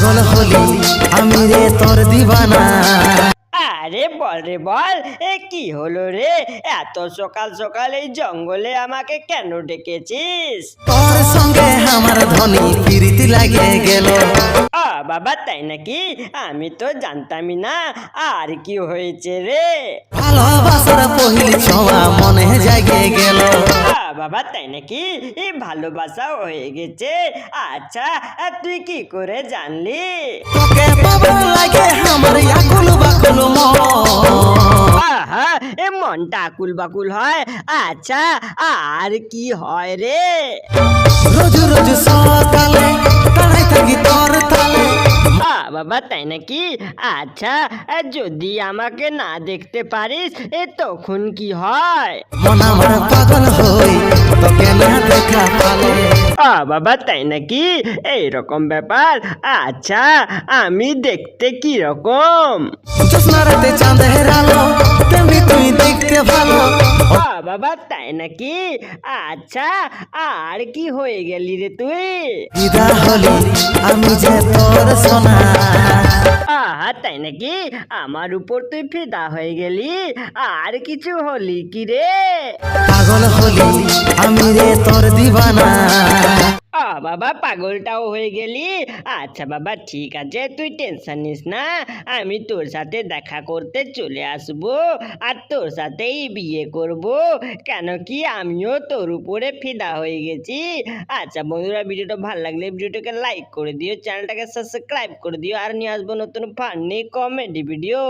পাগল হলি আমি রে তোর দিবানা। আরে বল রে বল এ কি হলো রে? এত সকাল সকাল এই জঙ্গলে আমাকে কেন ডেকেছিস? তোর সঙ্গে আমার ধনী প্রীতি লাগে গেল। আ বাবা তাই নাকি? আমি তো জানতামই না আর কি হয়েছে রে? ভালোবাসার পহিল ছোঁয়া মনে জাগে গেল। বাবা তাই নাকি? এই ভালোবাসা হয়ে গেছে। আচ্ছা তুই কি করে জানলি? তোকে পাবার লাগে আমার আকুল বাকুল মন। আহা এ মনটা আকুল বাকুল হয়। আচ্ছা আর কি হয় রে? রোজ রোজ সকালে বাবা, তাই নাকি? আচ্ছা যদি আমাকে না দেখতে পারিস, এ তখন কি হয়? মন আমার পাগল হই, তোকে বাবা তাই নাকি? এই রকম ব্যাপার? আচ্ছা আমি দেখতে কি রকম বাবা তাই নাকি? আচ্ছা আর কি হয়ে গেলি রে তুই? আমি যে তোর সোনা। আহা তাই নাকি? আমার উপর তুই ফিদা হয়ে গেলি? আর কিছু হলি কি রে? পাগল হলি আমি রে তোর দিবানা। বাবা পাগলটাও হয়ে গেলি? আচ্ছা বাবা, ঠিক আছে, তুই টেনশন নিস না। আমি তোর সাথে দেখা করতে চলে আসব আর তোর সাথেই বিয়ে করব। কেন কি আমিও তোর উপরে ফিদা হয়ে গেছি। আচ্ছা বন্ধুরা, ভিডিওটা ভালো লাগলে ভিডিওটাকে লাইক করে দিও, চ্যানেলটাকে সাবস্ক্রাইব করে দিও, আর নিয়ে আসব নতুন ফানি কমেডি ভিডিও